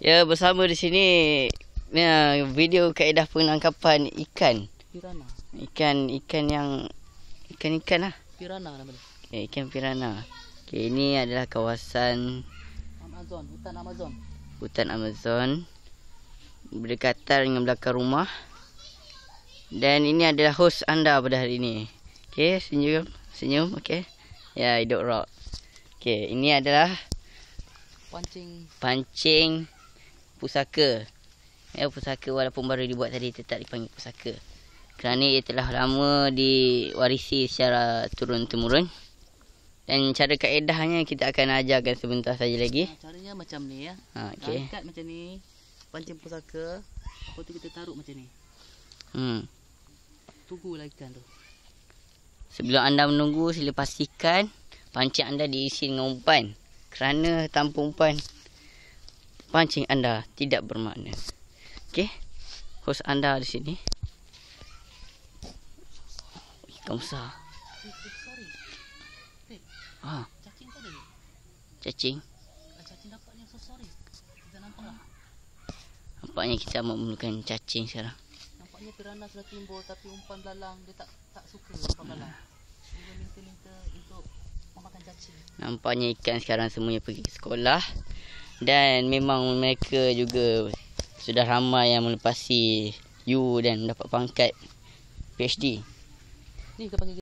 Ya, bersama di sini ya, video kaedah penangkapan ikan. Pirana. Ikan ikan yang ikan-ikan lah. Pirana nama dia. Ya, ikan piranha. Okay, ini adalah kawasan Amazon, hutan Amazon. hutan Amazon berdekatan dengan belakang rumah. Dan ini adalah host anda pada hari ini. Okey, senyum, senyum, okey. Ya, hidup rock. Okey, ini adalah Pancing pancing pusaka. Ya, pusaka walaupun baru dibuat tadi tetap dipanggil pusaka. Kerana ia telah lama diwarisi secara turun-temurun. Dan cara kaedahnya kita akan ajarkan sebentar saja lagi. Caranya macam ni ya. Ha, Okay. okey. Angkat macam ni. Pancing pusaka. Lepas tu kita taruh macam ni. Hmm. Tunggulah ikan tu. Sebelum anda menunggu, sila pastikan pancing anda diisi dengan umpan. Kerana tanpa umpan, pancing anda tidak bermakna. Okey? Host anda di sini. Ikan besar. Sorry. Ha, Cacing tadi. cacing. Ah, Cacing dapat ni. So sorry. Kita nampak lah. Nampaknya kita memerlukan cacing sekarang. Nampaknya pirana sudah timbul tapi umpan belalang dia tak tak suka umpan belalang. Dia minta-minta untuk memakan cacing. Nampaknya ikan sekarang semuanya pergi ke sekolah. Dan memang mereka juga sudah ramai yang melepasi U dan dapat pangkat PhD. Ni kita panggil